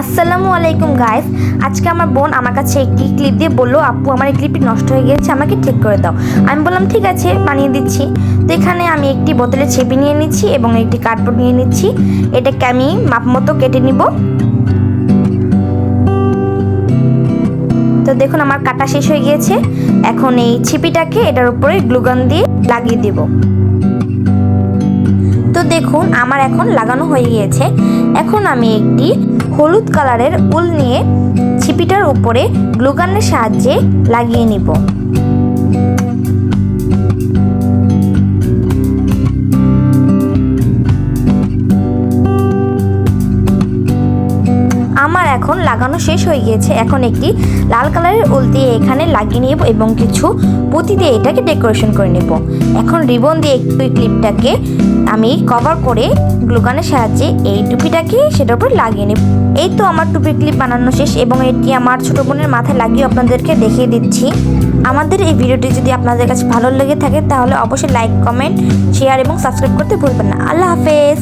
আসসালামু আলাইকুম গাইস আজকে আমার বোন আমার কাছে একটি ক্লিপ দিয়ে বলল, আপু, আমার এই ক্লিপটি নষ্ট হয়ে গেছে আমাকে ঠিক করে দাও। আমি বললাম, ঠিক আছে, বানিয়ে দিচ্ছি। তো এখানে আমি একটি বোতলে ছেপে নিয়ে নিচ্ছি এবং একটি কার্ডবোর্ড নিয়ে নিচ্ছি। এটাকে আমি মাপ মতো কেটে নিব। তো দেখুন, আমার কাটা শেষ হয়ে গিয়েছে। এখন এই ছিপিটাকে এটার উপরে গ্লুগান দিয়ে লাগিয়ে দেব। দেখুন, আমার এখন লাগানো হয়ে গিয়েছে। এখন আমি একটি হলুদ কালারের উল নিয়ে ছিপিটার উপরে গ্লুগানের সাহায্যে লাগিয়ে নিব। আমার এখন লাগানো শেষ হয়ে গিয়েছে। এখন একটি লাল কালারের উল দিয়ে এখানে লাগিয়ে নেব এবং কিছু পুঁতি দিয়ে এটাকে ডেকোরেশন করে নেব। এখন রিবন দিয়ে একটু ক্লিপটাকে আমি কভার করে গ্লুকানের সাহায্যে এই টুপিটাকে সেটার উপর লাগিয়ে নেব। এই তো আমার টুপি ক্লিপ বানানো শেষ এবং এটি আমার ছোট বোনের মাথায় লাগিয়ে আপনাদেরকে দেখিয়ে দিচ্ছি। আমাদের এই ভিডিওটি যদি আপনাদের কাছে ভালো লেগে থাকে তাহলে অবশ্যই লাইক কমেন্ট শেয়ার এবং সাবস্ক্রাইব করতে ভুলবেন না। আল্লাহ হাফেজ!